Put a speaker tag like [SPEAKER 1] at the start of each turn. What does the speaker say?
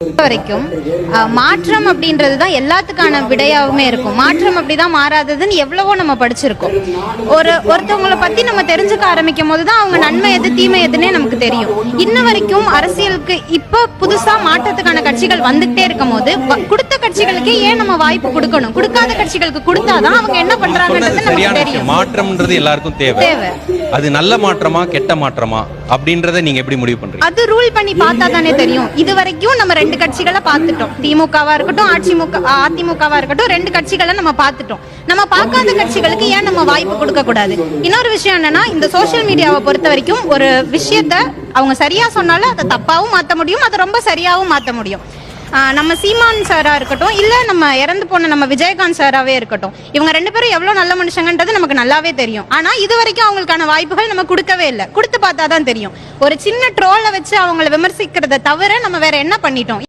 [SPEAKER 1] வரைக்கும் மாற்றம் அப்படின்றது தான் எல்லாத்துக்கான விடையாவுமே இருக்கும். மாற்றம் அப்படிதான் மாறாததுன்னு எவ்வளவோ நம்ம படிச்சிருக்கோம். ஒரு ஒருத்தவங்களை பத்தி நம்ம தெரிஞ்சுக்க ஆரம்பிக்கும் போது தான் அவங்க நன்மை எது தீமை எதுன்னே நமக்கு தெரியும். இன்ன வரைக்கும் அரசியலுக்கு இப்போ புதுசா மாற்றத்துக்கான கட்சிகள் வந்துகிட்டே இருக்கும் போது கொடுத்த கட்சிகளுக்கே ஏன் நம்ம வாய்ப்பு கொடுக்கணும்? கொடுக்காத கட்சிகளுக்கு கொடுத்தாதான் அவங்க என்ன பண்றாங்கன்றது நமக்கு தெரியும்.
[SPEAKER 2] மாற்றம்ன்றது எல்லாருக்கும் தேவை. அது நல்ல மாற்றமா கெட்ட மாற்றமா அப்படின்றத நீங்க எப்படி முடிவு பண்றீங்க?
[SPEAKER 1] அது ரூல் பண்ணி பார்த்தா தானே தெரியும். இது வரைக்கும் நம்ம ரெண்டு கட்சிகளை பார்த்துட்டோம். திமுகவா இருக்கட்டும் அதிமுக அதிமுகவா இருக்கட்டும் ரெண்டு கட்சிகளை நம்ம பார்த்துட்டோம். நம்ம பார்க்காத கட்சிகளுக்கு ஏன் நம்ம வாய்ப்பு கொடுக்க கூடாது இன்னொரு விஷயம் என்னன்னா இந்த சோஷியல் மீடியாவை பொறுத்த வரைக்கும் ஒரு விஷயத்த அவங்க சரியா சொன்னாலும் அதை தப்பாவும் மாற்ற முடியும் அதை ரொம்ப சரியாவும் மாற்ற முடியும். நம்ம சீமான் சாராக இருக்கட்டும் இல்லை நம்ம இறந்து போன நம்ம விஜயகாந்த் சாராகவே இருக்கட்டும். இவங்க ரெண்டு பேரும் எவ்வளோ நல்ல மனுஷங்கன்றது நமக்கு நல்லாவே தெரியும். ஆனால் இது வரைக்கும் அவங்களுக்கான வாய்ப்புகள் நம்ம கொடுக்கவே இல்லை. கொடுத்து பார்த்தா தான் தெரியும். ஒரு சின்ன ட்ரோலை வச்சு அவங்கள விமர்சிக்கிறத தவிர நம்ம வேற என்ன பண்ணிட்டோம்?